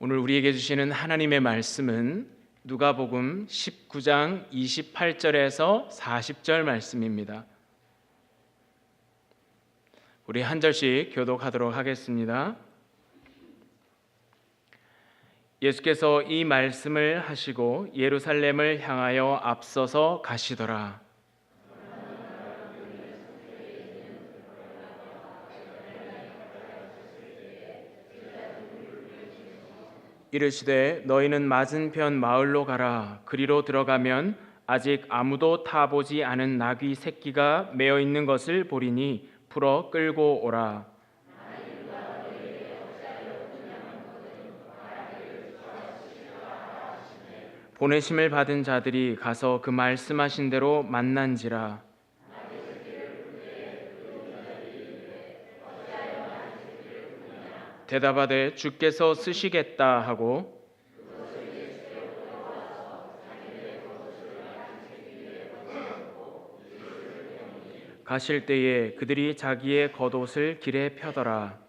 오늘 우리에게 주시는 하나님의 말씀은 누가복음 19장 28절에서 40절 말씀입니다. 우리 한 절씩 교독하도록 하겠습니다. 예수께서 이 말씀을 하시고 예루살렘을 향하여 앞서서 가시더라. 이르시되 너희는 맞은편 마을로 가라. 그리로 들어가면 아직 아무도 타보지 않은 나귀 새끼가 매어 있는 것을 보리니 풀어 끌고 오라. 보내심을 받은 자들이 가서 그 말씀하신 대로 만난지라 대답하되 주께서 쓰시겠다 하고 가실 때에 그들이 자기의 겉옷을 길에 펴더라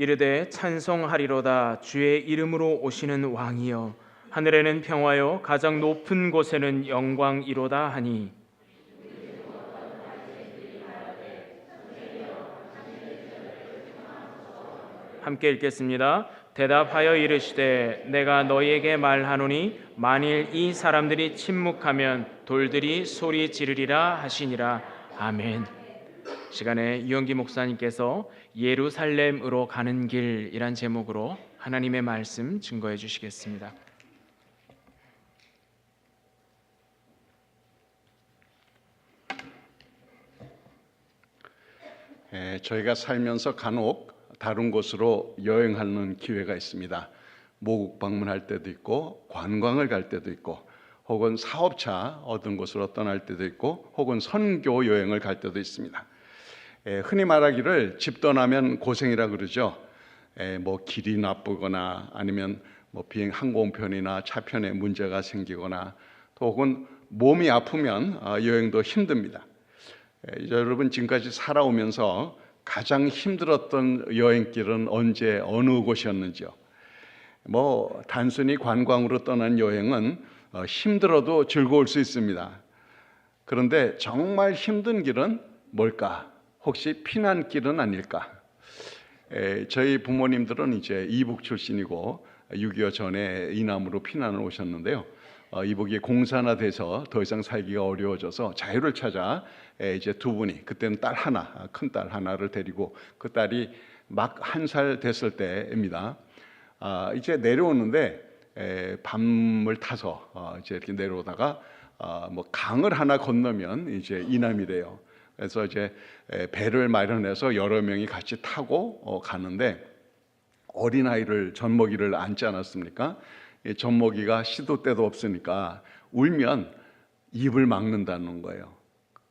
이르되 찬송하리로다 주의 이름으로 오시는 왕이여 하늘에는 평화요 가장 높은 곳에는 영광이로다 하니 함께 읽겠습니다. 대답하여 이르시되 내가 너희에게 말하노니 만일 이 사람들이 침묵하면 돌들이 소리 지르리라 하시니라 아멘. 시간에 유영기 목사님께서 예루살렘으로 가는 길이란 제목으로 하나님의 말씀 증거해 주시겠습니다. 에, 저희가 살면서 간혹 다른 곳으로 여행하는 기회가 있습니다. 모국 방문할 때도 있고 관광을 갈 때도 있고 혹은 사업차 어떤 곳으로 떠날 때도 있고 혹은 선교 여행을 갈 때도 있습니다. 에, 흔히 말하기를 집 떠나면 고생이라 그러죠. 에, 뭐 길이 나쁘거나 아니면 뭐 비행 항공편이나 차편에 문제가 생기거나 또 혹은 몸이 아프면 어, 여행도 힘듭니다. 에, 여러분 지금까지 살아오면서 가장 힘들었던 여행길은 언제 어느 곳이었는지요? 뭐 단순히 관광으로 떠난 여행은 어, 힘들어도 즐거울 수 있습니다. 그런데 정말 힘든 길은 뭘까? 혹시 피난길은 아닐까? 에, 저희 부모님들은 이제 이북 출신이고 6.25 전에 이남으로 피난을 오셨는데요. 어, 이북이 공사나 돼서 더 이상 살기가 어려워져서 자유를 찾아 에, 이제 두 분이 그때는 딸 하나, 큰 딸 하나를 데리고 그 딸이 막 한 살 됐을 때입니다. 아, 이제 내려오는데 에, 밤을 타서 어, 이제 이렇게 내려오다가 어, 뭐 강을 하나 건너면 이제 이남이래요. 그래서 이제 에, 배를 마련해서 여러 명이 같이 타고 어, 가는데 어린 아이를 젖먹이를 안지 않았습니까? 이 젖먹이가 시도 때도 없으니까 울면 입을 막는다는 거예요.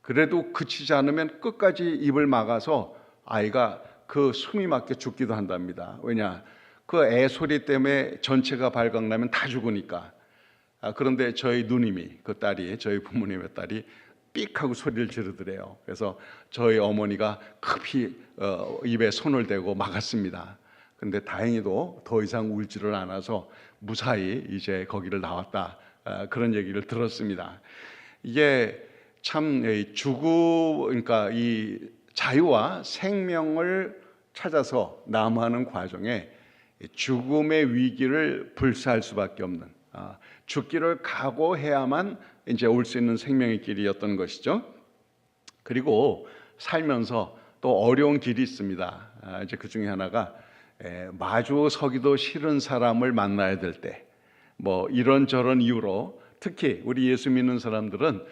그래도 그치지 않으면 끝까지 입을 막아서 아이가 그 숨이 막혀 죽기도 한답니다. 왜냐? 그 애 소리 때문에 전체가 발각나면 다 죽으니까. 아, 그런데 저희 누님이 그 딸이 저희 부모님의 딸이 삑 하고 소리를 지르더래요. 그래서 저희 어머니가 급히 어, 입에 손을 대고 막았습니다. 근데 다행히도 더 이상 울지를 않아서 무사히 이제 거기를 나왔다 아, 그런 얘기를 들었습니다. 이게 참 주구 그러니까 이 자유와 생명을 찾아서 남하는 과정에 죽음의 위기를 불사할 수밖에 없는 아, 죽기를 각오해야만 이제 올 수 있는 생명의 길이었던 것이죠. 그리고 살면서 또 어려운 길이 있습니다. 아, 이제 그 중에 하나가 에, 마주 서기도 싫은 사람을 만나야 될 때, 뭐 이런저런 이유로 특히 우리 예수 믿는 사람들은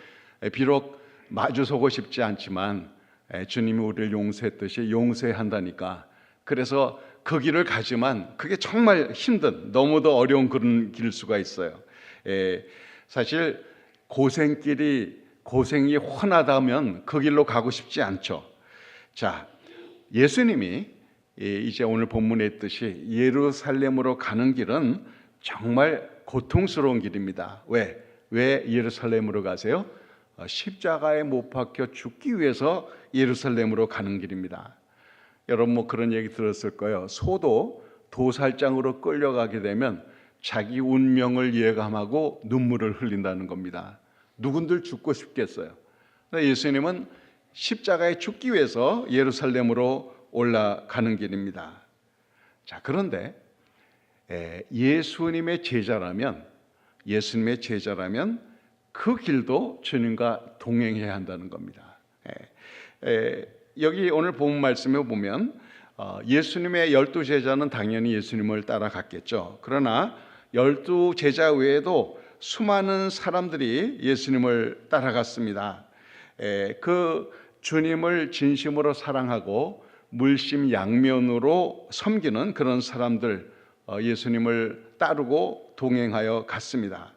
에, 비록 마주 서고 싶지 않지만 에, 주님이 우리를 용서했듯이 용서한다니까. 그래서 그 길을 가지만 그게 정말 힘든 너무도 어려운 그런 길일 수가 있어요. 에, 사실 고생길이 고생이 훤하다면 그 길로 가고 싶지 않죠. 자, 예수님이 이제 오늘 본문에 있듯이 예루살렘으로 가는 길은 정말 고통스러운 길입니다. 왜? 왜 예루살렘으로 가세요? 어, 십자가에 못 박혀 죽기 위해서 예루살렘으로 가는 길입니다. 여러분 뭐 그런 얘기 들었을 거예요. 소도 도살장으로 끌려가게 되면 자기 운명을 예감하고 눈물을 흘린다는 겁니다. 누군들 죽고 싶겠어요. 예수님은 십자가에 죽기 위해서 예루살렘으로 올라가는 길입니다. 자, 그런데 에, 예수님의 제자라면 예수님의 제자라면 그 길도 주님과 동행해야 한다는 겁니다. 여기 오늘 본 말씀에 보면 어, 예수님의 열두 제자는 당연히 예수님을 따라갔겠죠. 그러나 열두 제자 외에도 수많은 사람들이 예수님을 따라갔습니다. 에, 그 주님을 진심으로 사랑하고 물심양면으로 섬기는 그런 사람들 어, 예수님을 따르고 동행하여 갔습니다.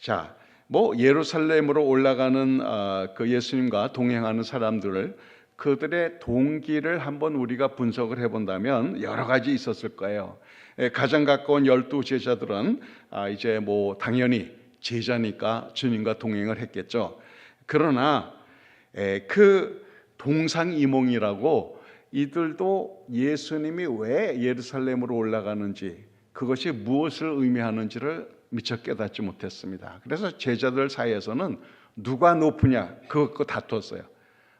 자, 뭐 예루살렘으로 올라가는 어, 그 예수님과 동행하는 사람들을 그들의 동기를 한번 우리가 분석을 해본다면 여러 가지 있었을 거예요. 예, 가장 가까운 열두 제자들은 아, 이제 뭐 당연히 제자니까 주님과 동행을 했겠죠. 그러나 에, 그 동상이몽이라고 이들도 예수님이 왜 예루살렘으로 올라가는지 그것이 무엇을 의미하는지를 미처 깨닫지 못했습니다. 그래서 제자들 사이에서는 누가 높으냐 그것과 다투었어요.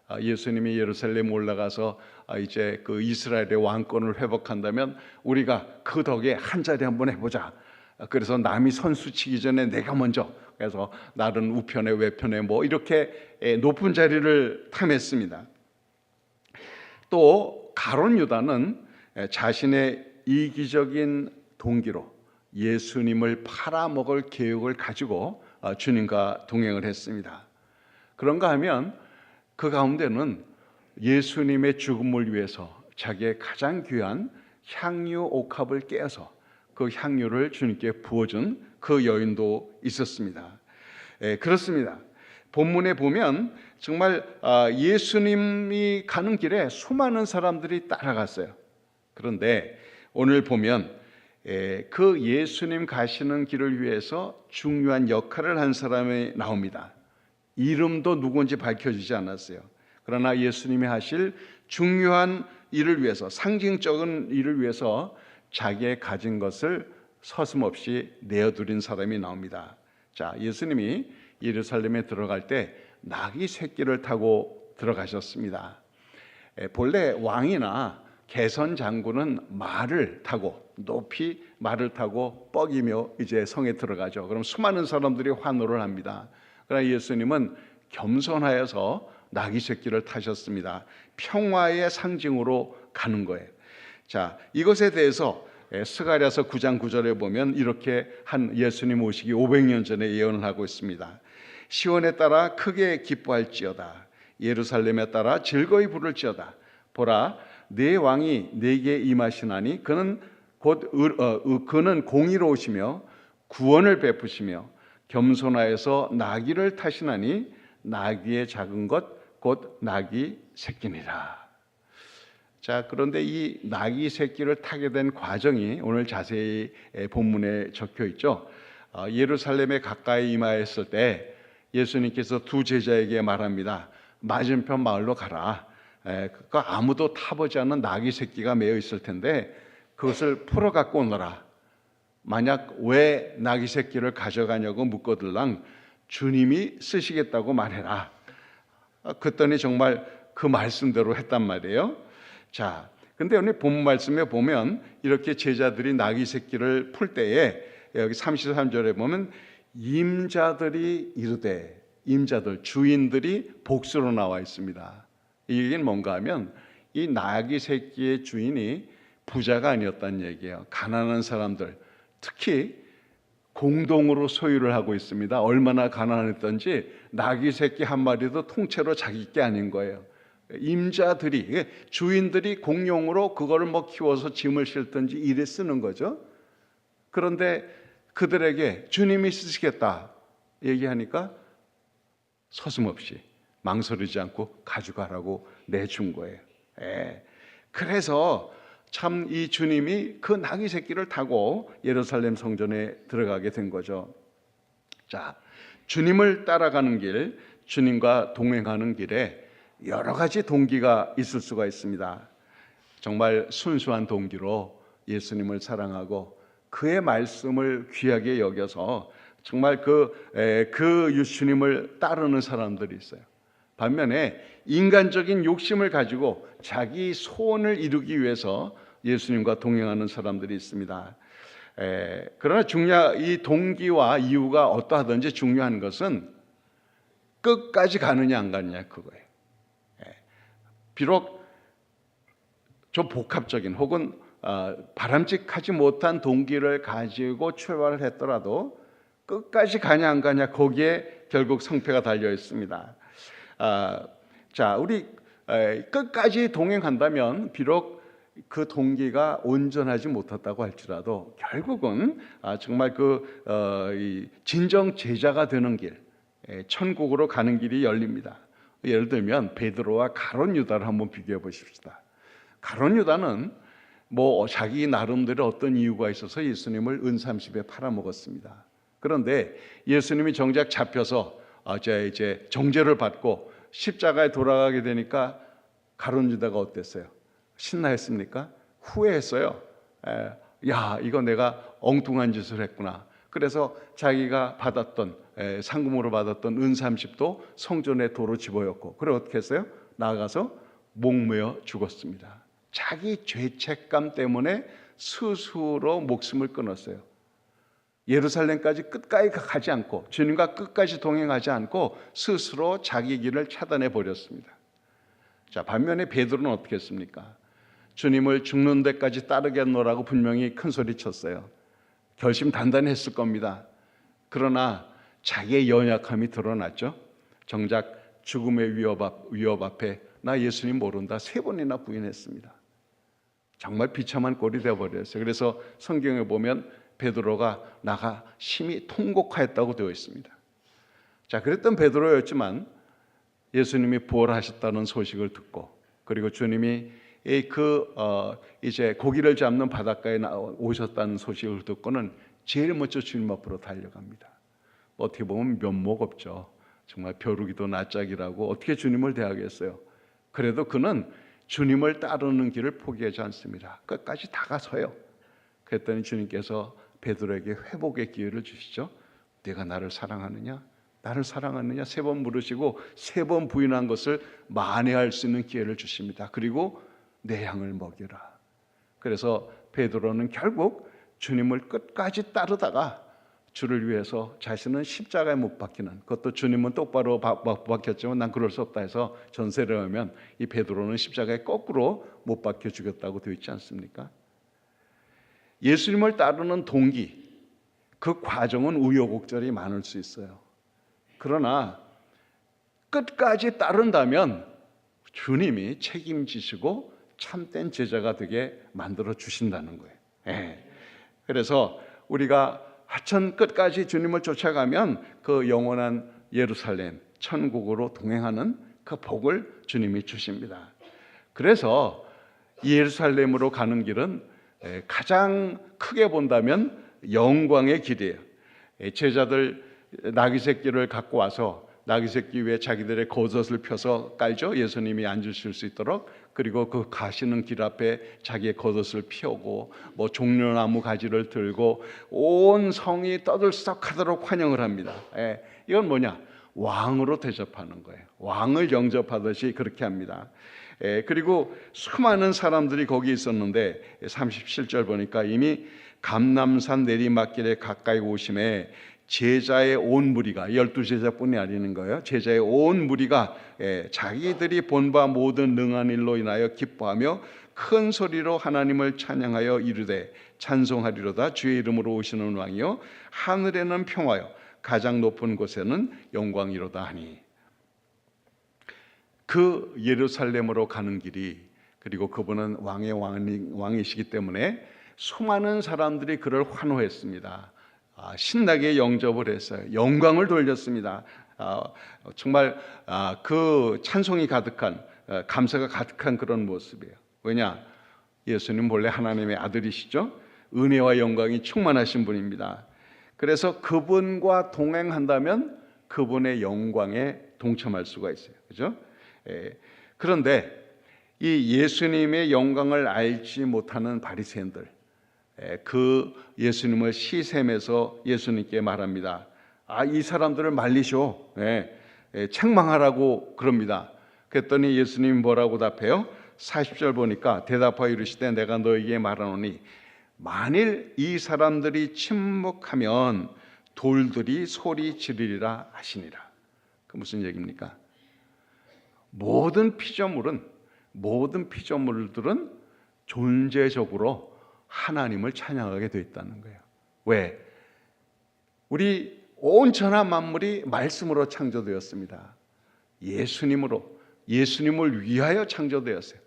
아, 예수님이 예루살렘 올라가서 아, 이제 그 이스라엘의 왕권을 회복한다면 우리가 그 덕에 한 자리 한번 해보자. 아, 그래서 남이 선수 치기 전에 내가 먼저 그래서 나는 우편에 외편에 뭐 이렇게 에, 높은 자리를 탐했습니다. 또 가론 유다는 에, 자신의 이기적인 동기로 예수님을 팔아먹을 계획을 가지고 어, 주님과 동행을 했습니다. 그런가 하면 그 가운데는 예수님의 죽음을 위해서 자기의 가장 귀한 향유 옥합을 깨어서 그 향유를 주님께 부어준 그 여인도 있었습니다. 예, 그렇습니다. 본문에 보면 정말 아, 예수님이 가는 길에 수많은 사람들이 따라갔어요. 그런데 오늘 보면 예, 그 예수님 가시는 길을 위해서 중요한 역할을 한 사람이 나옵니다. 이름도 누군지 밝혀지지 않았어요. 그러나 예수님이 하실 중요한 일을 위해서 상징적인 일을 위해서 자기의 가진 것을 서슴없이 내어드린 사람이 나옵니다. 자, 예수님이 예루살렘에 들어갈 때 나귀 새끼를 타고 들어가셨습니다. 에, 본래 왕이나 개선 장군은 말을 타고 높이 말을 타고 뻐기며 이제 성에 들어가죠. 그럼 수많은 사람들이 환호를 합니다. 그러나 예수님은 겸손하여서 나귀 새끼를 타셨습니다. 평화의 상징으로 가는 거예요. 자, 이것에 대해서 스가랴서 9장 9절에 보면 이렇게 한 예수님 오시기 500년 전에 예언을 하고 있습니다. 시온에 따라 크게 기뻐할지어다. 예루살렘에 따라 즐거이 부를지어다. 보라, 내 왕이 내게 임하시나니 그는 곧 의, 어, 의, 그는 공의로우시며 구원을 베푸시며 겸손하여서 나귀를 타시나니 나귀의 작은 것 곧 나귀 새끼니라. 자, 그런데 이 나귀 새끼를 타게 된 과정이 오늘 자세히 본문에 적혀 있죠. 어, 예루살렘에 가까이 임하였을 때 예수님께서 두 제자에게 말합니다. 맞은편 마을로 가라. 그 아무도 타보지 않는 나귀 새끼가 매여 있을 텐데 그것을 풀어 갖고 오너라. 만약 왜 나귀 새끼를 가져가냐고 묻거들랑 주님이 쓰시겠다고 말해라. 어, 그랬더니 정말 그 말씀대로 했단 말이에요. 자, 근데 오늘 본 말씀에 보면 이렇게 제자들이 나귀 새끼를 풀 때에 여기 33절에 보면 임자들이 이르되 임자들 주인들이 복수로 나와 있습니다. 이게 뭔가 하면 이 나귀 새끼의 주인이 부자가 아니었다는 얘기예요. 가난한 사람들, 특히 공동으로 소유를 하고 있습니다. 얼마나 가난했던지 나귀 새끼 한 마리도 통째로 자기 게 아닌 거예요. 임자들이 주인들이 공용으로 그거를 뭐 키워서 짐을 실든지 일에 쓰는 거죠. 그런데 그들에게 주님이 쓰시겠다 얘기하니까 서슴없이 망설이지 않고 가져가라고 내준 거예요. 예. 그래서 참 이 주님이 그 나귀 새끼를 타고 예루살렘 성전에 들어가게 된 거죠. 자, 주님을 따라가는 길, 주님과 동행하는 길에 여러 가지 동기가 있을 수가 있습니다. 정말 순수한 동기로 예수님을 사랑하고 그의 말씀을 귀하게 여겨서 정말 그, 에, 그 예수님을 따르는 사람들이 있어요. 반면에 인간적인 욕심을 가지고 자기 소원을 이루기 위해서 예수님과 동행하는 사람들이 있습니다. 에, 그러나 중요 이 동기와 이유가 어떠하든지 중요한 것은 끝까지 가느냐 안 가느냐 그거예요. 에, 비록 좀 복합적인 혹은 어, 바람직하지 못한 동기를 가지고 출발을 했더라도 끝까지 가냐 안 가냐 거기에 결국 성패가 달려 있습니다. 아, 자, 우리 에, 끝까지 동행한다면 비록 그 동기가 온전하지 못했다고 할지라도 결국은 아, 정말 그 어, 이 진정 제자가 되는 길, 에, 천국으로 가는 길이 열립니다. 예를 들면 베드로와 가론 유다를 한번 비교해 보십시다. 가론 유다는 뭐 자기 나름대로 어떤 이유가 있어서 예수님을 은삼십에 팔아먹었습니다. 그런데 예수님이 정작 잡혀서 아, 이제 정죄를 받고 십자가에 돌아가게 되니까 가론 유다가 어땠어요? 신나했습니까? 후회했어요. 에, 야, 이거 내가 엉뚱한 짓을 했구나. 그래서 자기가 받았던 에, 상금으로 받았던 은삼십도 성전에 도로 집어였고, 그래 어떻게 했어요? 나가서 목매어 죽었습니다. 자기 죄책감 때문에 스스로 목숨을 끊었어요. 예루살렘까지 끝까지 가지 않고 주님과 끝까지 동행하지 않고 스스로 자기 길을 차단해 버렸습니다. 자, 반면에 베드로는 어떻게 했습니까? 주님을 죽는 데까지 따르겠노라고 분명히 큰 소리 쳤어요. 결심 단단히 했을 겁니다. 그러나 자기의 연약함이 드러났죠. 정작 죽음의 위협, 앞, 위협 앞에 나 예수님 모른다 세 번이나 부인했습니다. 정말 비참한 꼴이 되어버렸어요. 그래서 성경에 보면 베드로가 나가 심히 통곡하였다고 되어 있습니다. 자, 그랬던 베드로였지만 예수님이 부활하셨다는 소식을 듣고 그리고 주님이 그 어, 이제 고기를 잡는 바닷가에 오셨다는 소식을 듣고는 제일 먼저 주님 앞으로 달려갑니다. 뭐 어떻게 보면 면목 없죠. 정말 벼루기도 낯짝이라고 어떻게 주님을 대하겠어요. 그래도 그는 주님을 따르는 길을 포기하지 않습니다. 끝까지 다가서요. 그랬더니 주님께서 베드로에게 회복의 기회를 주시죠. 내가 나를 사랑하느냐? 나를 사랑하느냐? 세 번 물으시고 세 번 부인한 것을 만회할 수 있는 기회를 주십니다. 그리고 내 양을 먹여라. 그래서 베드로는 결국 주님을 끝까지 따르다가 주를 위해서 자신은 십자가에 못 박히는 그것도 주님은 똑바로 못 박혔지만 난 그럴 수 없다 해서 전세를 하면 이 베드로는 십자가에 거꾸로 못 박혀 죽였다고 되어 있지 않습니까? 예수님을 따르는 동기 그 과정은 우여곡절이 많을 수 있어요. 그러나 끝까지 따른다면 주님이 책임지시고 참된 제자가 되게 만들어 주신다는 거예요. 예. 그래서 우리가 하천 끝까지 주님을 쫓아가면 그 영원한 예루살렘 천국으로 동행하는 그 복을 주님이 주십니다. 그래서 예루살렘으로 가는 길은 가장 크게 본다면 영광의 길이에요. 제자들 나귀 새끼를 갖고 와서 나귀 새끼 위에 자기들의 겉옷을 펴서 깔죠. 예수님이 앉으실 수 있도록 그리고 그 가시는 길 앞에 자기의 겉옷을 피우고 뭐 종려나무 가지를 들고 온 성이 떠들썩하도록 환영을 합니다. 예, 이건 뭐냐? 왕으로 대접하는 거예요. 왕을 영접하듯이 그렇게 합니다. 예, 그리고 수많은 사람들이 거기 있었는데 37절 보니까 이미 감남산 내리막길에 가까이 오심에 제자의 온 무리가 열두 제자뿐이 아니는 거예요. 제자의 온 무리가 예, 자기들이 본바 모든 능한 일로 인하여 기뻐하며 큰 소리로 하나님을 찬양하여 이르되 찬송하리로다 주의 이름으로 오시는 왕이요 하늘에는 평화요 가장 높은 곳에는 영광이로다 하니 그 예루살렘으로 가는 길이 그리고 그분은 왕의 왕이시기 때문에 수많은 사람들이 그를 환호했습니다. 아, 신나게 영접을 했어요. 영광을 돌렸습니다. 아, 정말 아, 그 찬송이 가득한 감사가 가득한 그런 모습이에요. 왜냐? 예수님 본래 하나님의 아들이시죠. 은혜와 영광이 충만하신 분입니다. 그래서 그분과 동행한다면 그분의 영광에 동참할 수가 있어요. 그죠? 예, 그런데 이 예수님의 영광을 알지 못하는 바리새인들 예, 그 예수님을 시샘에서 예수님께 말합니다. 아, 이 사람들을 말리쇼. 예, 예, 책망하라고 그럽니다. 그랬더니 예수님이 뭐라고 답해요? 40절 보니까 대답하여 이르시되 내가 너에게 말하노니 만일 이 사람들이 침묵하면 돌들이 소리 지르리라 하시니라. 그 무슨 얘기입니까? 모든 피조물은 모든 피조물들은 존재적으로 하나님을 찬양하게 되어 있다는 거예요. 왜? 우리 온 천하 만물이 말씀으로 창조되었습니다. 예수님으로 예수님을 위하여 창조되었어요.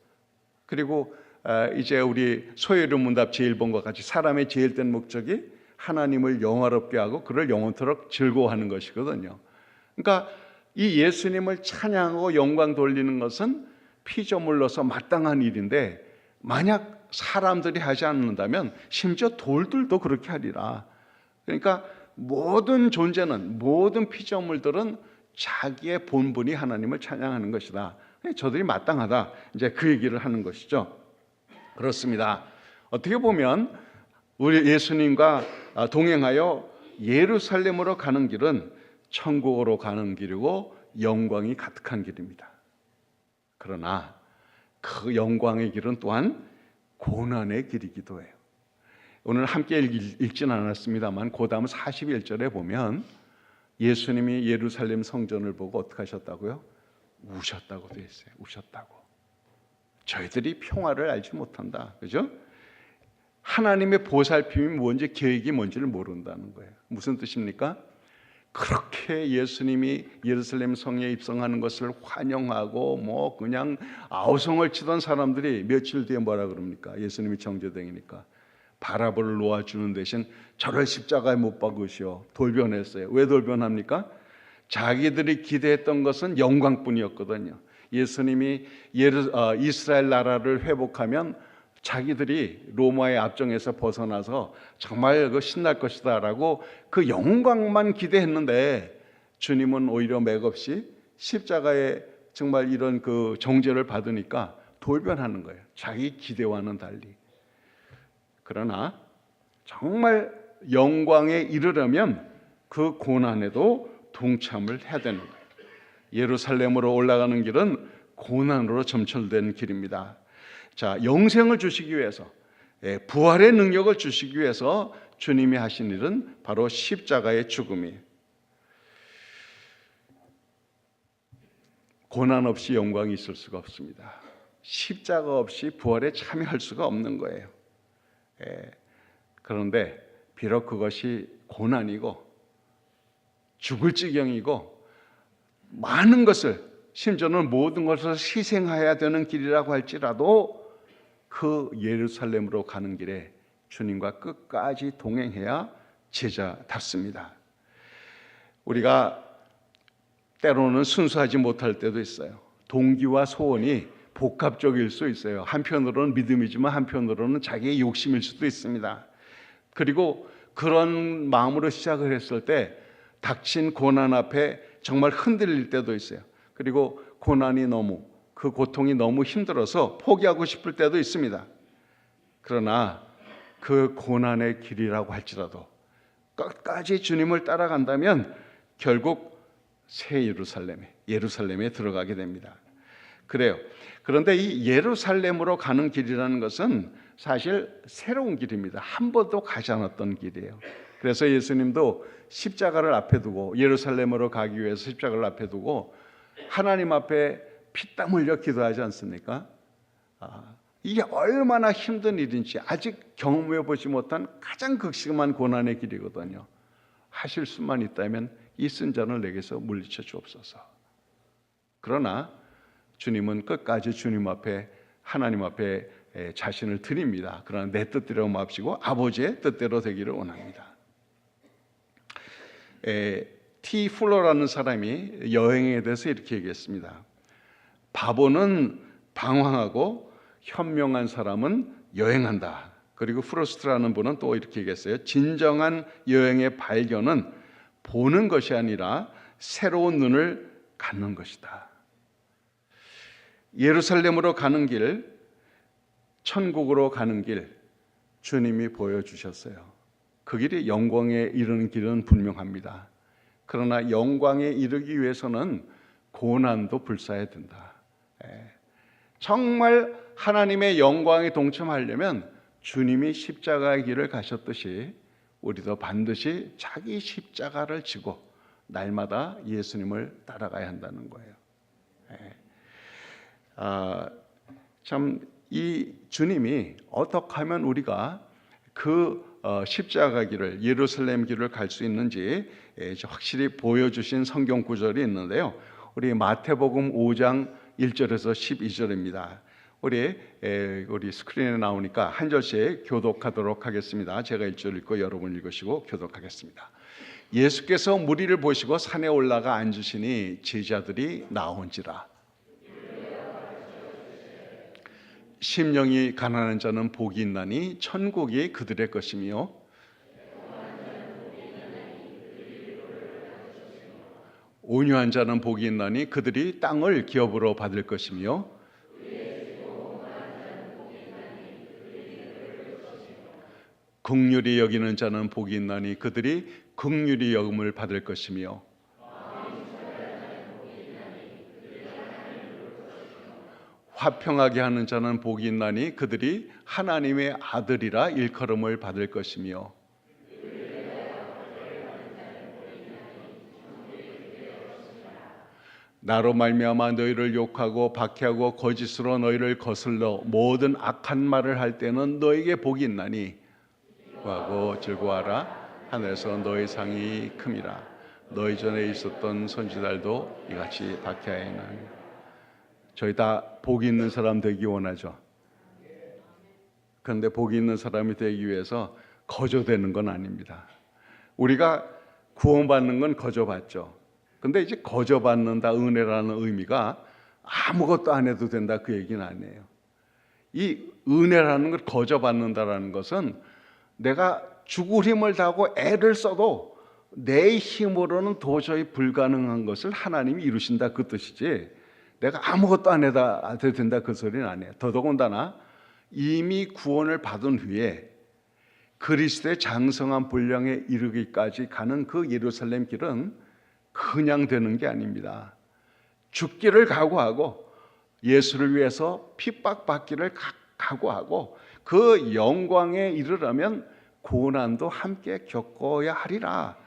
그리고 아, 이제 우리 소요의 문답 제1번과 같이 사람의 제일 된 목적이 하나님을 영화롭게 하고 그를 영원토록 즐거워하는 것이거든요. 그러니까 이 예수님을 찬양하고 영광 돌리는 것은 피조물로서 마땅한 일인데 만약 사람들이 하지 않는다면 심지어 돌들도 그렇게 하리라. 그러니까 모든 존재는 모든 피조물들은 자기의 본분이 하나님을 찬양하는 것이다. 저들이 마땅하다. 이제 그 얘기를 하는 것이죠. 그렇습니다. 어떻게 보면 우리 예수님과 동행하여 예루살렘으로 가는 길은 천국으로 가는 길이고 영광이 가득한 길입니다. 그러나 그 영광의 길은 또한 고난의 길이기도 해요. 오늘 함께 읽 지는 않았습니다만 그 다음 41절에 보면 예수님이 예루살렘 성전을 보고 어떻게 하셨다고요? 우셨다고 되어 있어요. 우셨다고. 저희들이 평화를 알지 못한다. 그죠? 하나님의 보살핌이 뭔지 계획이 뭔지를 모른다는 거예요. 무슨 뜻입니까? 그렇게 예수님이 예루살렘 성에 입성하는 것을 환영하고 뭐 그냥 아우성을 치던 사람들이 며칠 뒤에 뭐라 그럽니까? 예수님이 정죄되니까 바라보를 놓아주는 대신 저를 십자가에 못 박으시오 돌변했어요. 왜 돌변합니까? 자기들이 기대했던 것은 영광뿐이었거든요. 예수님이 예루, 어, 이스라엘 나라를 회복하면 자기들이 로마의 압정에서 벗어나서 정말 그 신날 것이다라고 그 영광만 기대했는데 주님은 오히려 맥없이 십자가에 정말 이런 그 정죄를 받으니까 돌변하는 거예요. 자기 기대와는 달리. 그러나 정말 영광에 이르려면 그 고난에도 동참을 해야 되는 거예요. 예루살렘으로 올라가는 길은 고난으로 점철된 길입니다. 자, 영생을 주시기 위해서 예, 부활의 능력을 주시기 위해서 주님이 하신 일은 바로 십자가의 죽음이에요. 고난 없이 영광이 있을 수가 없습니다. 십자가 없이 부활에 참여할 수가 없는 거예요. 예, 그런데 비록 그것이 고난이고 죽을 지경이고 많은 것을 심지어는 모든 것을 희생해야 되는 길이라고 할지라도 그 예루살렘으로 가는 길에 주님과 끝까지 동행해야 제자답습니다. 우리가 때로는 순수하지 못할 때도 있어요. 동기와 소원이 복합적일 수 있어요. 한편으로는 믿음이지만 한편으로는 자기의 욕심일 수도 있습니다. 그리고 그런 마음으로 시작을 했을 때 닥친 고난 앞에 정말 흔들릴 때도 있어요. 그리고 고난이 너무 그 고통이 너무 힘들어서 포기하고 싶을 때도 있습니다. 그러나 그 고난의 길이라고 할지라도 끝까지 주님을 따라간다면 결국 새 예루살렘에 예루살렘에 들어가게 됩니다. 그래요. 그런데 이 예루살렘으로 가는 길이라는 것은 사실 새로운 길입니다. 한 번도 가지 않았던 길이에요. 그래서 예수님도 십자가를 앞에 두고 예루살렘으로 가기 위해서 십자가를 앞에 두고 하나님 앞에 피땀 흘려 기도하지 않습니까? 아, 이게 얼마나 힘든 일인지 아직 경험해 보지 못한 가장 극심한 고난의 길이거든요. 하실 수만 있다면 이 쓴잔을 내게서 물리쳐 주옵소서. 그러나 주님은 끝까지 주님 앞에 하나님 앞에 자신을 드립니다. 그러나 내 뜻대로 마시고 아버지의 뜻대로 되기를 원합니다. 에, 티 풀러라는 사람이 여행에 대해서 이렇게 얘기했습니다. 바보는 방황하고 현명한 사람은 여행한다. 그리고 프로스트라는 분은 또 이렇게 얘기했어요. 진정한 여행의 발견은 보는 것이 아니라 새로운 눈을 갖는 것이다. 예루살렘으로 가는 길, 천국으로 가는 길, 주님이 보여주셨어요. 그 길이 영광에 이르는 길은 분명합니다. 그러나 영광에 이르기 위해서는 고난도 불사해야 된다. 예. 정말 하나님의 영광에 동참하려면 주님이 십자가의 길을 가셨듯이 우리도 반드시 자기 십자가를 지고 날마다 예수님을 따라가야 한다는 거예요. 예. 아, 참이 주님이 어떻게 하면 우리가 그 어, 십자가 길을 예루살렘 길을 갈 수 있는지 예, 확실히 보여주신 성경 구절이 있는데요. 우리 마태복음 5장 1절에서 12절입니다. 우리 에, 우리 스크린에 나오니까 한 절씩 교독하도록 하겠습니다. 제가 1절 읽고 여러분 읽으시고 교독하겠습니다. 예수께서 무리를 보시고 산에 올라가 앉으시니 제자들이 나온지라 심령이 가난한 자는 복이 있나니 천국이 그들의 것이며 온유한 자는 복이 있나니 그들이 땅을 기업으로 받을 것이며 극률이 여기는 자는 복이 있나니 그들이 극률이 여김을 받을 것이며 화평하게 하는 자는 복이 있나니 그들이 하나님의 아들이라 일컬음을 받을 것이며 나로 말미암아 너희를 욕하고 박해하고 거짓으로 너희를 거슬러 모든 악한 말을 할 때는 너에게 복이 있나니 하고 즐거워하라 하늘에서 너희 상이 큼이라 너희 전에 있었던 선지자들도 이같이 박해하였나니 저희 다 복이 있는 사람 되기 원하죠. 그런데 복이 있는 사람이 되기 위해서 거저되는 건 아닙니다. 우리가 구원받는 건 거저받죠. 근데 이제 거저받는다 은혜라는 의미가 아무것도 안 해도 된다 그 얘기는 아니에요. 이 은혜라는 걸 거저받는다라는 것은 내가 죽을 힘을 다하고 애를 써도 내 힘으로는 도저히 불가능한 것을 하나님이 이루신다 그 뜻이지. 내가 아무것도 안 해도 된다 그 소리는 아니에요. 더더군다나 이미 구원을 받은 후에 그리스도의 장성한 분량에 이르기까지 가는 그 예루살렘 길은 그냥 되는 게 아닙니다. 죽기를 각오하고 예수를 위해서 핍박받기를 각오하고 그 영광에 이르려면 고난도 함께 겪어야 하리라.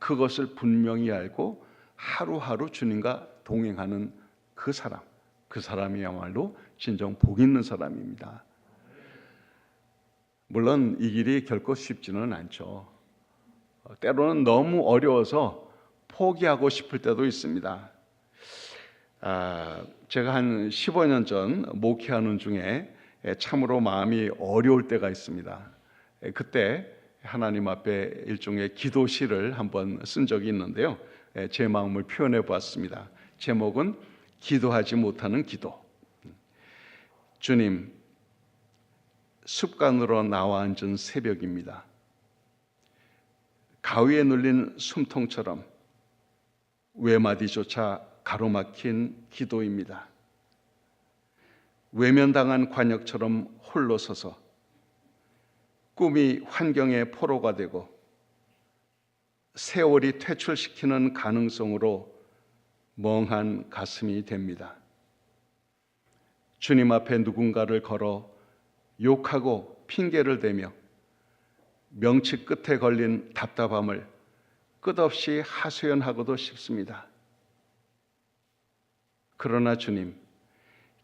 그것을 분명히 알고 하루하루 주님과 동행하는 그 사람, 그 사람이야말로 진정 복 있는 사람입니다. 물론 이 길이 결코 쉽지는 않죠. 때로는 너무 어려워서 포기하고 싶을 때도 있습니다. 아, 제가 한 15년 전 목회하는 중에 참으로 마음이 어려울 때가 있습니다. 그때 하나님 앞에 일종의 기도시를 한번 쓴 적이 있는데요. 제 마음을 표현해 보았습니다. 제목은 기도하지 못하는 기도. 주님, 습관으로 나와 앉은 새벽입니다. 가위에 눌린 숨통처럼 외마디조차 가로막힌 기도입니다. 외면당한 관역처럼 홀로 서서 꿈이 환경의 포로가 되고 세월이 퇴출시키는 가능성으로 멍한 가슴이 됩니다. 주님 앞에 누군가를 걸어 욕하고 핑계를 대며 명치 끝에 걸린 답답함을 끝없이 하소연하고도 싶습니다. 그러나 주님,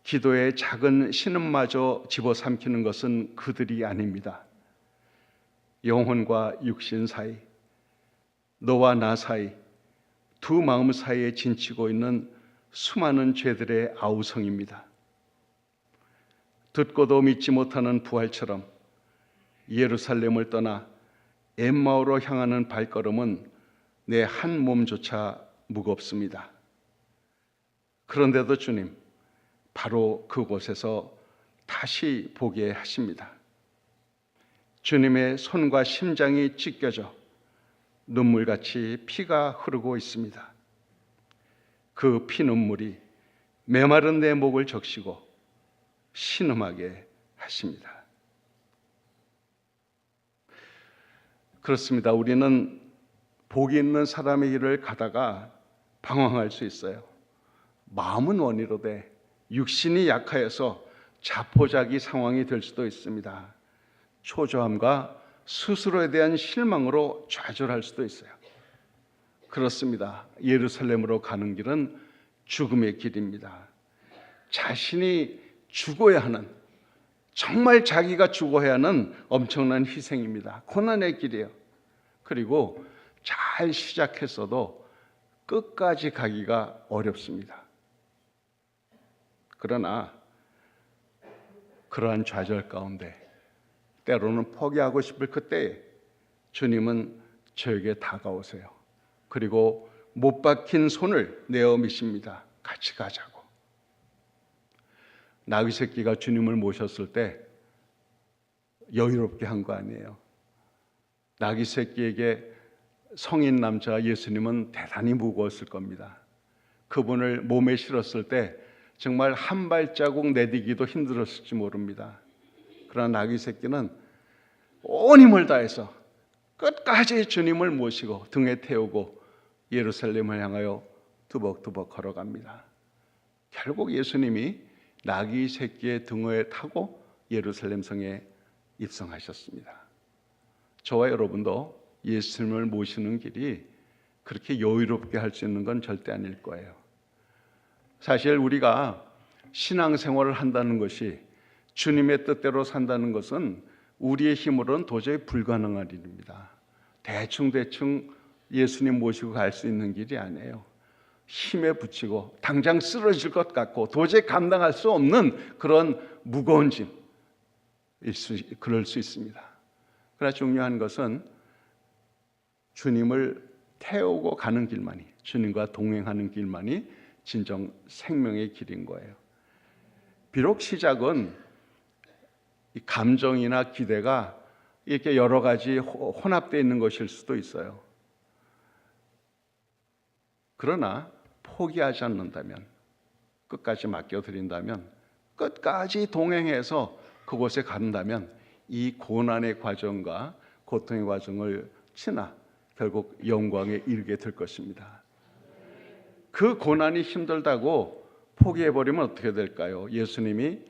기도의 작은 신음마저 집어삼키는 것은 그들이 아닙니다. 영혼과 육신 사이, 너와 나 사이, 두 마음 사이에 진치고 있는 수많은 죄들의 아우성입니다. 듣고도 믿지 못하는 부활처럼 예루살렘을 떠나 엠마오로 향하는 발걸음은 내 한 몸조차 무겁습니다. 그런데도 주님, 바로 그곳에서 다시 보게 하십니다. 주님의 손과 심장이 찢겨져 눈물같이 피가 흐르고 있습니다. 그 피눈물이 메마른 내 목을 적시고 신음하게 하십니다. 그렇습니다. 우리는 복이 있는 사람의 길을 가다가 방황할 수 있어요. 마음은 원이로되 육신이 약하여서 자포자기 상황이 될 수도 있습니다. 초조함과 스스로에 대한 실망으로 좌절할 수도 있어요. 그렇습니다. 예루살렘으로 가는 길은 죽음의 길입니다. 자신이 죽어야 하는 정말 자기가 죽어야 하는 엄청난 희생입니다. 고난의 길이에요. 그리고 잘 시작했어도 끝까지 가기가 어렵습니다. 그러나 그러한 좌절 가운데 때로는 포기하고 싶을 그때에 주님은 저에게 다가오세요. 그리고 못 박힌 손을 내어 미십니다. 같이 가자고. 나귀 새끼가 주님을 모셨을 때 여유롭게 한 거 아니에요. 나귀 새끼에게 성인 남자 예수님은 대단히 무거웠을 겁니다. 그분을 몸에 실었을 때 정말 한 발자국 내디기도 힘들었을지 모릅니다. 그러나 나귀 새끼는 온 힘을 다해서 끝까지 주님을 모시고 등에 태우고 예루살렘을 향하여 두벅두벅 걸어갑니다. 결국 예수님이 나귀 새끼의 등에 타고 예루살렘 성에 입성하셨습니다. 저와 여러분도 예수님을 모시는 길이 그렇게 여유롭게 할 수 있는 건 절대 아닐 거예요. 사실 우리가 신앙생활을 한다는 것이 주님의 뜻대로 산다는 것은 우리의 힘으로는 도저히 불가능한 일입니다. 대충 대충 예수님 모시고 갈 수 있는 길이 아니에요. 힘에 붙이고 당장 쓰러질 것 같고 도저히 감당할 수 없는 그런 무거운 짐, 수, 그럴 수 있습니다. 그러나 중요한 것은 주님을 태우고 가는 길만이, 주님과 동행하는 길만이 진정 생명의 길인 거예요. 비록 시작은 감정이나 기대가 이렇게 여러 가지 혼합되어 있는 것일 수도 있어요. 그러나 포기하지 않는다면, 끝까지 맡겨드린다면, 끝까지 동행해서 그곳에 간다면 이 고난의 과정과 고통의 과정을 지나 결국 영광에 이르게 될 것입니다. 그 고난이 힘들다고 포기해 버리면 어떻게 될까요? 예수님이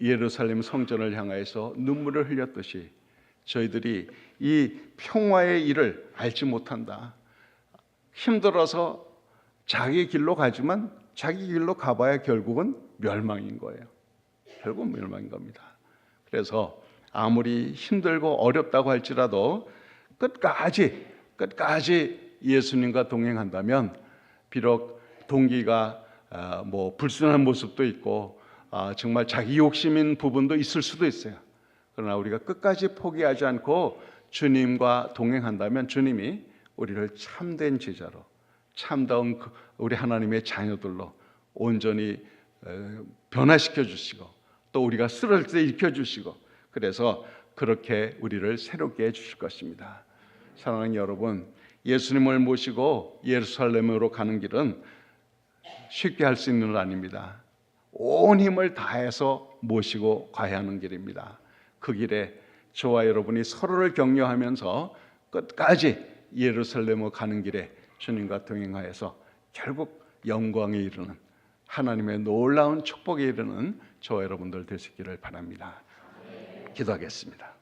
예루살렘 성전을 향하여서 눈물을 흘렸듯이 저희들이 이 평화의 일을 알지 못한다. 힘들어서 자기 길로 가지만 자기 길로 가봐야 결국은 멸망인 거예요. 결국 멸망인 겁니다. 그래서 아무리 힘들고 어렵다고 할지라도 끝까지 끝까지 예수님과 동행한다면 비록 동기가 아, 뭐 불순한 모습도 있고 아, 정말 자기 욕심인 부분도 있을 수도 있어요. 그러나 우리가 끝까지 포기하지 않고 주님과 동행한다면 주님이 우리를 참된 제자로 참다운 그 우리 하나님의 자녀들로 온전히 변화시켜 주시고 또 우리가 쓰러질 때 일으켜 주시고 그래서 그렇게 우리를 새롭게 해 주실 것입니다. 사랑하는 여러분, 예수님을 모시고 예루살렘으로 가는 길은 쉽게 할 수 있는 일 아닙니다. 온 힘을 다해서 모시고 가야 하는 길입니다. 그 길에 저와 여러분이 서로를 격려하면서 끝까지 예루살렘으로 가는 길에 주님과 동행하여서 결국 영광에 이르는 하나님의 놀라운 축복에 이르는 저와 여러분들 되시기를 바랍니다. 기도하겠습니다.